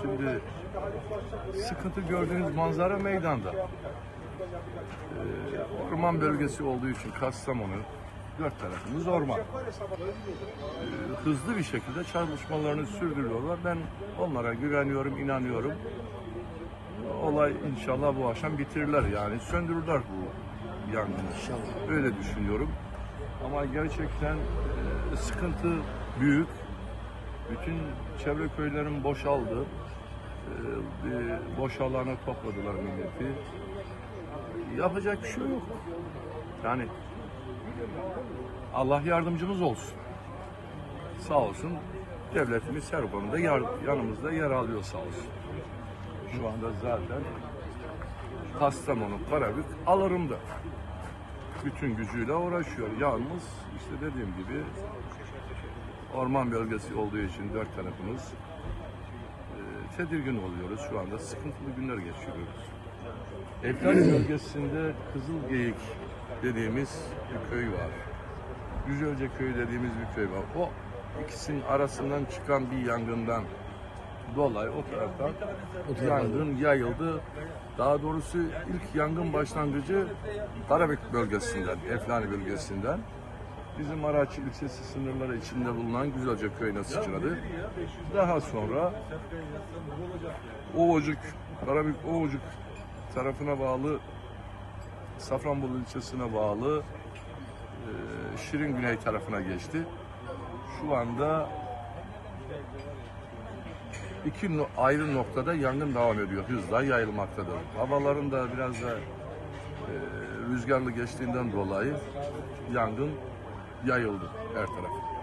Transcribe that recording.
Şimdi sıkıntı gördüğünüz manzara meydanda. Ee, orman bölgesi olduğu için Kastamonu dört tarafımız orman. Ee, hızlı bir şekilde çalışmalarını sürdürüyorlar. Ben onlara güveniyorum, inanıyorum. Olay inşallah bu akşam bitirirler yani söndürürler bu yangını. İnşallah. Öyle düşünüyorum. Ama gerçekten e, sıkıntı büyük. Bütün çevre köylerin boşaldı. E, boş alana topladılar milleti. Yapacak bir şey yok. Yani Allah yardımcımız olsun. Sağ olsun devletimiz her konuda yar- yanımızda yer alıyor sağ olsun. Şu anda zaten Kastamonu, Karabük alırımda bütün gücüyle uğraşıyor. Yalnız işte dediğim gibi orman bölgesi olduğu için dört tarafımız e, tedirgin oluyoruz şu anda. Sıkıntılı günler geçiriyoruz. Efkar bölgesinde Kızılgeyik dediğimiz bir köy var. Güzelce köy dediğimiz bir köy var. O ikisinin arasından çıkan bir yangından dolayı o taraftan yangın yayıldı. Daha doğrusu ilk yangın başlangıcı Karabük bölgesinden, Eflani bölgesinden. Bizim Maraş ilçesi sınırları içinde bulunan Güzelce köyüne sıçradı. Daha sonra Ovacık, Karabük Ovacık tarafına bağlı Safranbolu ilçesine bağlı e, Şirin Güney tarafına geçti. Şu anda iki ayrı noktada yangın devam ediyor. Hızla yayılmaktadır. Havaların da biraz da e, rüzgarlı geçtiğinden dolayı yangın yayıldı her tarafa.